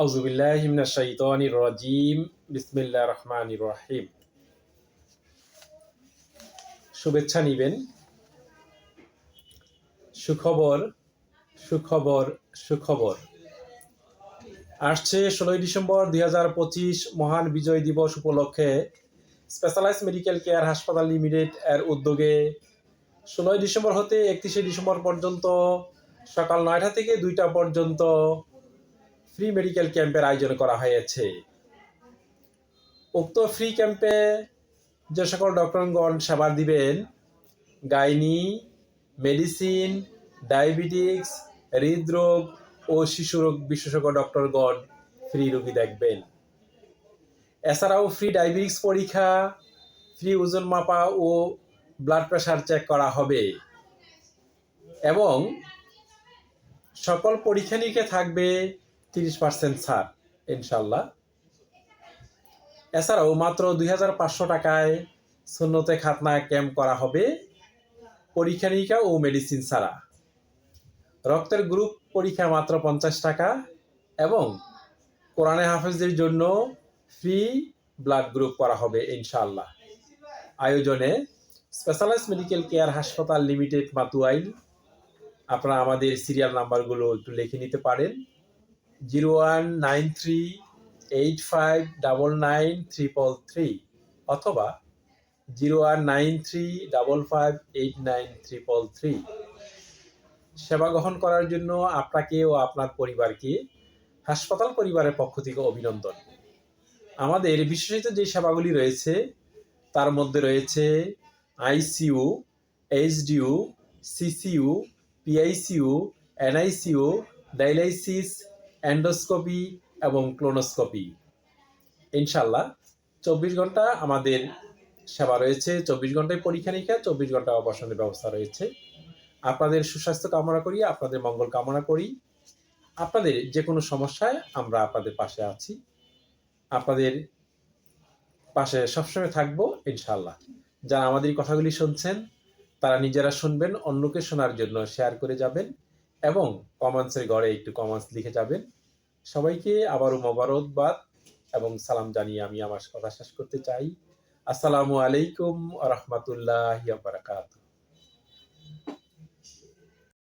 আউজুবিল্লাহ শাইতানির রাজিম। বিসমিল্লাহ রহমানির রহিম। শুভেচ্ছা নিবেন। সুখবর সুখবর সুখবর। আসছে ষোলোই ডিসেম্বর দুই হাজার পঁচিশ মহান বিজয় দিবস উপলক্ষে specialised medical care hospital limited এর উদ্যোগে ষোলোই ডিসেম্বর হতে একত্রিশে ডিসেম্বর পর্যন্ত সকাল নয়টা থেকে দুইটা পর্যন্ত ফ্রি মেডিকেল ক্যাম্পের আয়োজন করা হয়েছে। উক্ত ফ্রি ক্যাম্পে যে সকল ডক্টরগণ সেবা দিবেন, গাইনি মেডিসিন ডায়াবেটিক্স হৃদরোগ ও শিশুরোগ বিশেষজ্ঞ ডক্টরগণ ফ্রি রোগী দেখবেন। এছাড়াও ফ্রি ডায়াবেটিক্স পরীক্ষা ফ্রি ওজন মাপা ও ব্লাড প্রেশার চেক করা হবে। এবং সকল পরীক্ষা নিরীক্ষা থাকবে তিরিশ পার্সেন্ট ছাড়, ইনশাল্লাহ। এছাড়াও মাত্র দুই হাজার পাঁচশো টাকায় শূন্যতে খাতনা ক্যাম্প করা হবে পরীক্ষা নিরীক্ষা ও মেডিসিন ছাড়া। রক্তের গ্রুপ পরীক্ষা মাত্র পঞ্চাশ টাকা এবং কোরআনে হাফেজদের জন্য ফ্রি ব্লাড গ্রুপ করা হবে ইনশাআল্লাহ আয়োজনে specialised medical care hospital limited Matuail, আপনারা আমাদের সিরিয়াল নাম্বারগুলো একটু লিখে নিতে পারেন। Zero one nine three eight five double nine triple three অথবা zero one nine three double five eight nine triple three সেবা গ্রহণ করার জন্য আপনাকে ও আপনার পরিবারকে হাসপাতাল পরিবারের পক্ষ থেকে অভিনন্দন। আমাদের বিশেষিত যে সেবাগুলি রয়েছে, তার মধ্যে রয়েছে ICU HDU CCU PICU NICU dialysis endoscopy এবং ক্লোনোস্কোপি। ইনশাল্লাহ চব্বিশ ঘণ্টা আমাদের সেবা রয়েছে। চব্বিশ ঘন্টায় পরীক্ষা নিরীক্ষা, চব্বিশ ঘণ্টা অবসরের ব্যবস্থা রয়েছে। আপনাদের সুস্বাস্থ্য কামনা করি, আপনাদের মঙ্গল কামনা করি। আপনাদের যে কোনো সমস্যায় আমরা আপনাদের পাশে আছি। আপনাদের পাশে সবসময় থাকব ইনশাল্লাহ যারা আমাদের কথাগুলি শুনছেন, তারা নিজেরা শুনবেন, অন্যকে শোনার জন্য শেয়ার করে যাবেন। এবং কমেন্টসের ঘরে একটু কমেন্টস লিখে যাবেন। সবাইকে আবারও মোবারকবাদ এবং সালাম জানিয়ে আমি আমার কথা শেষ করতে চাই। আসসালামু আলাইকুম রহমতুল্লাহ বারাকাতুহ।